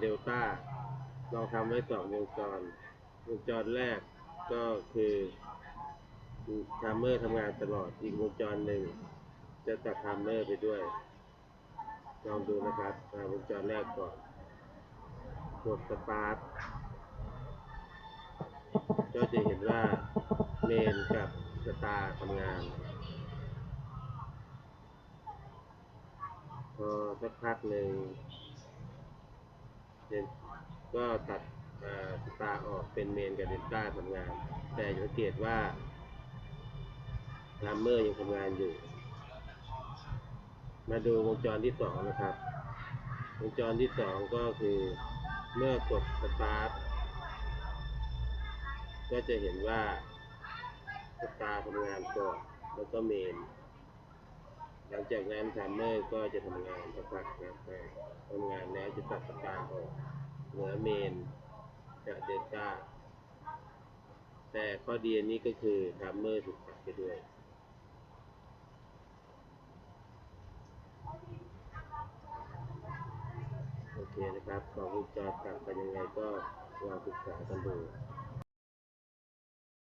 เดลต้าเราทำไว้สองวงจร วงจรแรกก็คือทามเมอร์ทำงานตลอด อีกวงจรหนึ่ง จะตัดทามเมอร์ไปด้วย ลองดูนะครับมาวงจรแรกก่อนกดสตาร์ทก็จะเห็นว่าเมนกับสตาร์ทำงาน พอสักพักหนึ่ง ก็ตัดสตาร์ออกเป็นเมนกับเดลต้าทำงาน แต่สังเกตว่าลัมเมอร์ยังทำงานอยู่ มาดูวงจรที่สองนะครับ วงจรที่สองก็คือเมื่อกดสตาร์ก็จะเห็นว่าสตาร์ทำงานก่อนแล้วก็เมน หลังจากนั้นทัมเมอร์ก็จะทำงานสักพักนะครับ ทำงานแล้วจะตัดสตาร์ออกเหนือเมนจากเดลต้าแต่ข้อดีอันนี้ก็คือทัมเมอร์ถูกตัดไปด้วยโอเคนะครับของคุณจรตัดกันยังไงก็ลองศึกษากันดู